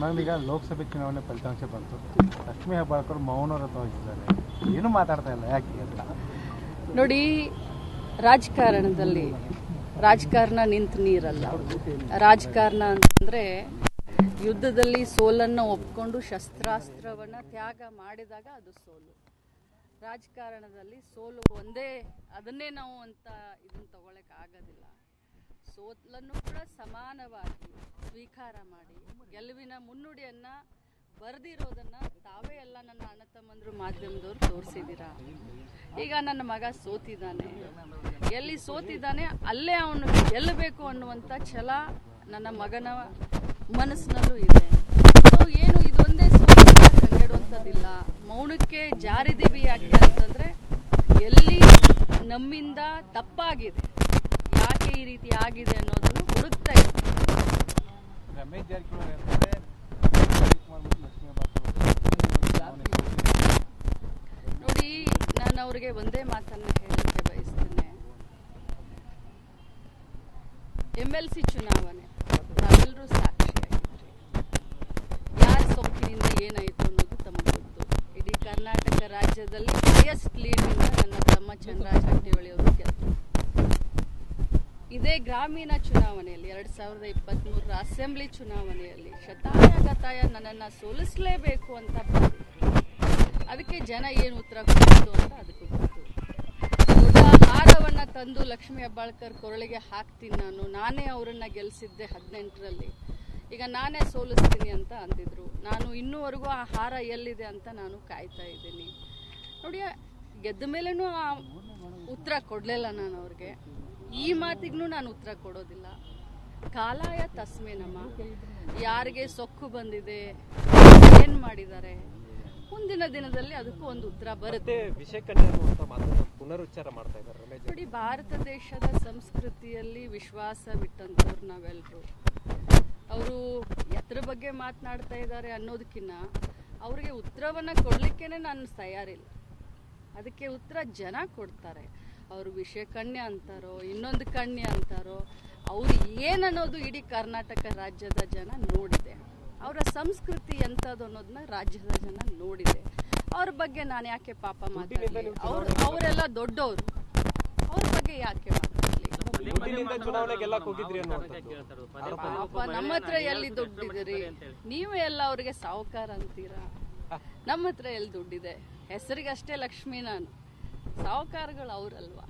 ನನಗೀಗ ಲೋಕಸಭೆ ಚುನಾವಣೆ ಫಲಿತಾಂಶ ಬಂತು. ಲಕ್ಷ್ಮೀ ಹೆಬ್ಬಾಳ್ಕರ್ ವಹಿಸಿದ್ದಾರೆ. ಏನು ಮಾತಾಡ್ತಾ ಇಲ್ಲ, ಯಾಕೆ ಅಂತ ನೋಡಿ, ರಾಜಕಾರಣದಲ್ಲಿ ರಾಜಕಾರಣ ನಿಂತ ನೀರಲ್ಲ. ರಾಜಕಾರಣ ಅಂತಂದ್ರೆ ಯುದ್ಧದಲ್ಲಿ ಸೋಲನ್ನು ಒಪ್ಕೊಂಡು ಶಸ್ತ್ರಾಸ್ತ್ರವನ್ನ ತ್ಯಾಗ ಮಾಡಿದಾಗ ಅದು ಸೋಲು. ರಾಜಕಾರಣದಲ್ಲಿ ಸೋಲು ಒಂದೇ, ಅದನ್ನೇ ನಾವು ಅಂತ ಇದನ್ನ ತಗೊಳಕ್ ಆಗೋದಿಲ್ಲ. ಸೋಲನ್ನು ಕೂಡ ಸಮಾನವಾಗಿ ಸ್ವೀಕಾರ ಮಾಡಿ. ಗೆಲುವಿನ ಮುನ್ನುಡಿಯನ್ನ ಬರೆದಿರೋದನ್ನ ತಾವೇ ಎಲ್ಲ ನನ್ನ ಅಣ್ಣ ತಮ್ಮಂದ್ರು ಮಾಧ್ಯಮದವ್ರು ತೋರಿಸಿದ್ದೀರಾ ಈಗ ನನ್ನ ಮಗ ಸೋತಿದ್ದಾನೆ. ಎಲ್ಲಿ ಸೋತಿದ್ದಾನೆ ಅಲ್ಲೇ ಅವನು ಗೆಲ್ಲಬೇಕು ಅನ್ನುವಂಥ ಛಲ ನನ್ನ ಮಗನ ಮನಸ್ಸಿನಲ್ಲೂ ಇದೆ. ಸೊ, ಏನು ಇದೊಂದೇ ಕಂಗೆಡುವಂಥದ್ದಿಲ್ಲ. ಮೌನಕ್ಕೆ ಜಾರಿದೀವಿ ಯಾಕೆ ಅಂತಂದ್ರೆ ಎಲ್ಲಿ ನಮ್ಮಿಂದ ತಪ್ಪಾಗಿದೆ. ಈ ರೀತಿ ಆಗಿದೆ ಅನ್ನೋದನ್ನು ಹುಡುಕ್ತಾ ರಮೇಶ್ ಜಾರಕಿಹೊಳಿ ನೋಡಿ ನಾನು ಅವ್ರಿಗೆ ಒಂದೇ ಮಾತನ್ನು ಹೇಳಲಿಕ್ಕೆ ಬಯಸ್ತೇನೆ. ಎಂ ಎಲ್ ಸಿ ಚುನಾವಣೆ ನಾವೆಲ್ಲರೂ ಸಾಕ್ಷಿಯಾಗಿದ್ರಿ ಯಾರ ಸೋಂಕಿನಿಂದ ಏನಾಯಿತು ಅನ್ನೋದು ತಮಗೆ ಗೊತ್ತು. ಇಡೀ ಕರ್ನಾಟಕ ರಾಜ್ಯದಲ್ಲಿ ಹೈಯೆಸ್ಟ್ ಲೀಡ್ನಿಂದ ನನ್ನ ತಮ್ಮ ಚಂದ್ರಾಜ್ ಹಟ್ಟಿಹೊಳಿ ಅವರು ಗೆದ್ದರು ಇದೇ ಗ್ರಾಮೀಣ ಚುನಾವಣೆಯಲ್ಲಿ ಎರಡ್ ಸಾವಿರದ ಇಪ್ಪತ್ತ್ ಮೂರರ ಅಸೆಂಬ್ಲಿ ಚುನಾವಣೆಯಲ್ಲಿ ಶತಾಯಗತಾಯ ನನ್ನನ್ನು ಸೋಲಿಸಲೇಬೇಕು ಅಂತ ಅದಕ್ಕೆ ಜನ ಏನು ಉತ್ತರ ಕೊಡ್ತು ಅಂತ ಅದಕ್ಕೆ ಗೊತ್ತು. ಹಾರವನ್ನ ತಂದು ಲಕ್ಷ್ಮೀ ಹೆಬ್ಬಾಳ್ಕರ್ ಕೊರಳಿಗೆ ಹಾಕ್ತೀನಿ ನಾನು. ನಾನೇ ಅವರನ್ನ ಗೆಲ್ಸಿದ್ದೆ ಹದಿನೆಂಟರಲ್ಲಿ. ಈಗ ನಾನೇ ಸೋಲಿಸ್ತೀನಿ ಅಂತ ಅಂದಿದ್ರು. ನಾನು ಇನ್ನೂವರೆಗೂ ಆ ಹಾರ ಎಲ್ಲಿದೆ ಅಂತ ನಾನು ಕಾಯ್ತಾ ಇದ್ದೀನಿ. ನೋಡಿ ಗೆದ್ದ ಮೇಲೂ ಉತ್ತರ ಕೊಡಲಿಲ್ಲ ನಾನು ಅವ್ರಿಗೆ. ಈ ಮಾತಿಗೂ ನಾನು ಉತ್ತರ ಕೊಡೋದಿಲ್ಲ. ಕಾಲಾಯ ತಸ್ಮೆ ನಮ್ಮ ಯಾರಿಗೆ ಸೊಕ್ಕು ಬಂದಿದೆ ಏನ್ ಮಾಡಿದ್ದಾರೆ? ಮುಂದಿನ ದಿನದಲ್ಲಿ ಅದಕ್ಕೂ ಒಂದು ಉತ್ತರ ಬರುತ್ತೆ. ಪುನರುಚ್ಚಾರ ಮಾಡ್ತಾ ಇದ್ದಾರೆ ನೋಡಿ ಭಾರತ ದೇಶದ ಸಂಸ್ಕೃತಿಯಲ್ಲಿ ವಿಶ್ವಾಸ ಬಿಟ್ಟಂತವ್ರು ನಾವೆಲ್ಲರೂ ಅವರು ಎತ್ತರ ಬಗ್ಗೆ ಮಾತನಾಡ್ತಾ ಇದ್ದಾರೆ ಅನ್ನೋದಕ್ಕಿಂತ ಅವ್ರಿಗೆ ಉತ್ತರವನ್ನು ಕೊಡಲಿಕ್ಕೇನೆ ನಾನು ತಯಾರಿಲ್ಲ. ಅದಕ್ಕೆ ಉತ್ತರ ಜನ ಕೊಡ್ತಾರೆ. ಅವರು ವಿಷಯ ಕಣ್ಯ ಅಂತಾರೋ ಇನ್ನೊಂದು ಕಣ್ಣೆ ಅಂತಾರೋ ಅವ್ರು ಏನನ್ನೋದು ಇಡೀ ಕರ್ನಾಟಕ ರಾಜ್ಯದ ಜನ ನೋಡಿದೆ. ಅವರ ಸಂಸ್ಕೃತಿ ಎಂಥದ್ದು ಅನ್ನೋದನ್ನ ರಾಜ್ಯದ ಜನ ನೋಡಿದೆ. ಅವ್ರ ಬಗ್ಗೆ ನಾನು ಯಾಕೆ ಪಾಪ ಮಾತಾಡಲಿ? ಅವ್ರು ಅವರೆಲ್ಲ ದೊಡ್ಡವರು. ಅವ್ರ ಬಗ್ಗೆ ಯಾಕೆ ಪಾಪ ನಮ್ಮ ಹತ್ರ ಎಲ್ಲಿ ದುಡ್ಡಿದಿರಿ? ನೀವು ಎಲ್ಲ ಅವ್ರಿಗೆ ಸಾಹುಕಾರ ಅಂತೀರಾ? ನಮ್ಮ ಹತ್ರ ಎಲ್ಲಿ ದುಡ್ಡಿದೆ? ಹೆಸರಿಗಷ್ಟೇ ಲಕ್ಷ್ಮೀ ನಾನು. ಸಾಹುಕಾರಗಳು ಅವರಲ್ವಾ?